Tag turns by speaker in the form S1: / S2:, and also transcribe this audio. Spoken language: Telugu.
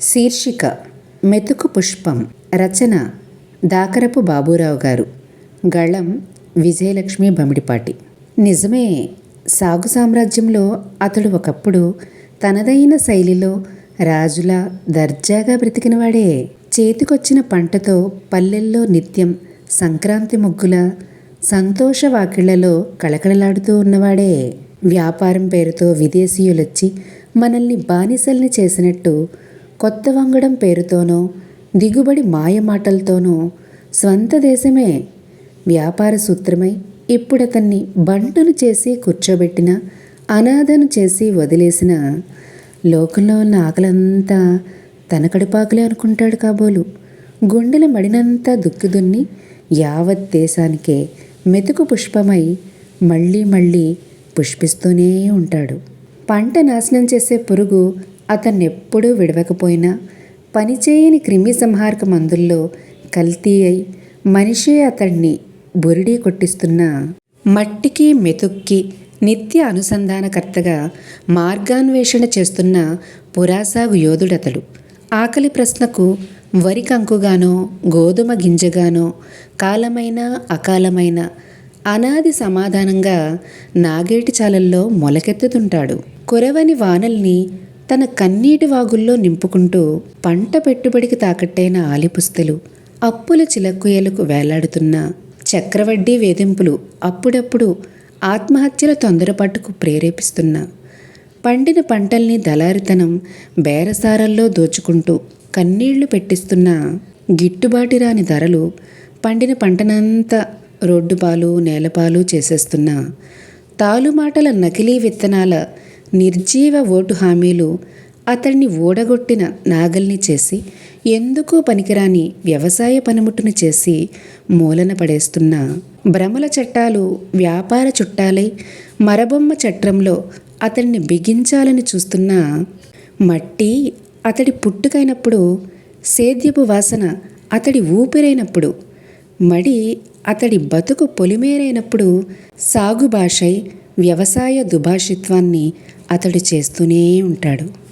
S1: శీర్షిక మెతుకు పుష్పం రచన దాకరపు బాబూరావు గారు. గళం విజయలక్ష్మి బమిడిపాటి. నిజమే సాగు సామ్రాజ్యంలో అతడు ఒకప్పుడు తనదైన శైలిలో రాజుల దర్జాగా బ్రతికినవాడే చేతికొచ్చిన పంటతో పల్లెల్లో నిత్యం సంక్రాంతి ముగ్గుల సంతోష వాకిళ్ళలో కళకళలాడుతూ ఉన్నవాడే. వ్యాపారం పేరుతో విదేశీయులొచ్చి మనల్ని బానిసల్ని చేసినట్టు కొత్త వంగడం పేరుతోనో దిగుబడి మాయమాటలతోనో స్వంత దేశమే. వ్యాపార సూత్రమై ఇప్పుడతన్ని బంటును చేసి కూర్చోబెట్టిన అనాథను చేసి వదిలేసిన లోకంలో ఉన్న ఆకలంతా తన కడుపాకులే అనుకుంటాడు కాబోలు. గుండెల మడినంతా దుక్కిదున్ని యావత్ దేశానికే మెతుకు పుష్పమై మళ్ళీ మళ్ళీ పుష్పిస్తూనే ఉంటాడు. పంట నాశనం చేసే పురుగు అతన్నెప్పుడూ విడవకపోయినా పనిచేయని క్రిమి సంహారక మందుల్లో కల్తీ అయి మనిషే అతన్ని బురిడీ కొట్టిస్తున్న మట్టికి మెతుక్కి నిత్య అనుసంధానకర్తగా మార్గాన్వేషణ చేస్తున్న పురాసాగు యోధుడతడు. ఆకలి ప్రశ్నకు వరి కంకుగానో గోధుమ గింజగానో కాలమైన అకాలమైన అనాది సమాధానంగా నాగేటి చాలల్లో మొలకెత్తుతుంటాడు. కురవని వానల్ని తన కన్నీటి వాగుల్లో నింపుకుంటూ పంట పెట్టుబడికి తాకట్టైన ఆలిపుస్తలు అప్పుల చిలక్కుయలకు వేలాడుతున్న చక్రవడ్డీ వేధింపులు అప్పుడప్పుడు ఆత్మహత్యల తొందరపాటుకు ప్రేరేపిస్తున్న పండిన పంటల్ని దళారితనం బేరసారల్లో దోచుకుంటూ కన్నీళ్ళు పెట్టిస్తున్న గిట్టుబాటు రాని ధరలు పండిన పంటనంతా రోడ్డుపాలు నేలపాలు చేసేస్తున్న తాలుమాటల నకిలీ విత్తనాల నిర్జీవ ఓటు హామీలు అతన్ని ఓడగొట్టిన నాగల్ని చేసి ఎందుకు పనికిరాని వ్యవసాయ పనిముట్టును చేసి మూలన పడేస్తున్న భ్రమల చట్టాలు వ్యాపార చుట్టాలై మరబొమ్మ చట్రంలో అతన్ని బిగించాలని చూస్తున్న మట్టి అతడి పుట్టుకైనప్పుడు సేద్యపు వాసన అతడి ఊపిరైనప్పుడు మడి అతడి బతుకు పొలిమేరైనప్పుడు సాగు భాషై వ్యవసాయ దుభాషిత్వాన్ని అతడు చేస్తూనే ఉంటాడు.